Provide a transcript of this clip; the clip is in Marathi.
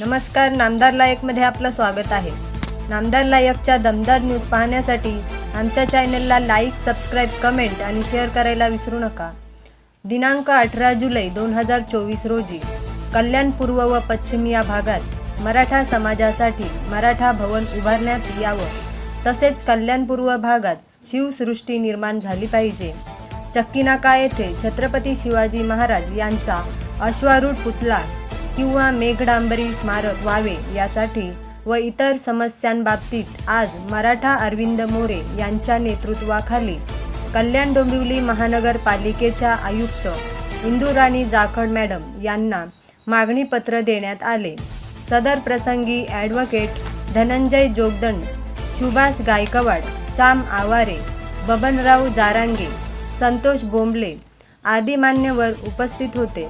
नमस्कार नामदार लायकमध्ये आपलं स्वागत आहे. नामदार लायकच्या दमदार न्यूज पाहण्यासाठी आमच्या चॅनलला लाईक सबस्क्राईब कमेंट आणि शेअर करायला विसरू नका. दिनांक अठरा जुलै दोन हजार चोवीस रोजी कल्याण पूर्व व पश्चिम या भागात मराठा समाजासाठी मराठा भवन उभारण्यात यावं. तसेच कल्याण पूर्व भागात शिवसृष्टी निर्माण झाली पाहिजे. चक्कीनाका येथे छत्रपती शिवाजी महाराज यांचा अश्वारूढ पुतळा किंवा मेघडांबरी स्मारक व्हावे यासाठी व इतर समस्यांबाबतीत आज मराठा अरविंद मोरे यांच्या नेतृत्वाखाली कल्याण डोंबिवली महानगरपालिकेच्या आयुक्त इंदुराणी जाखड मॅडम यांना मागणीपत्र देण्यात आले. सदर प्रसंगी ॲडव्होकेट धनंजय जोगदंड सुभाष गायकवाड श्याम आवारे बबनराव जारांगे संतोष बोंबले आदी मान्यवर उपस्थित होते.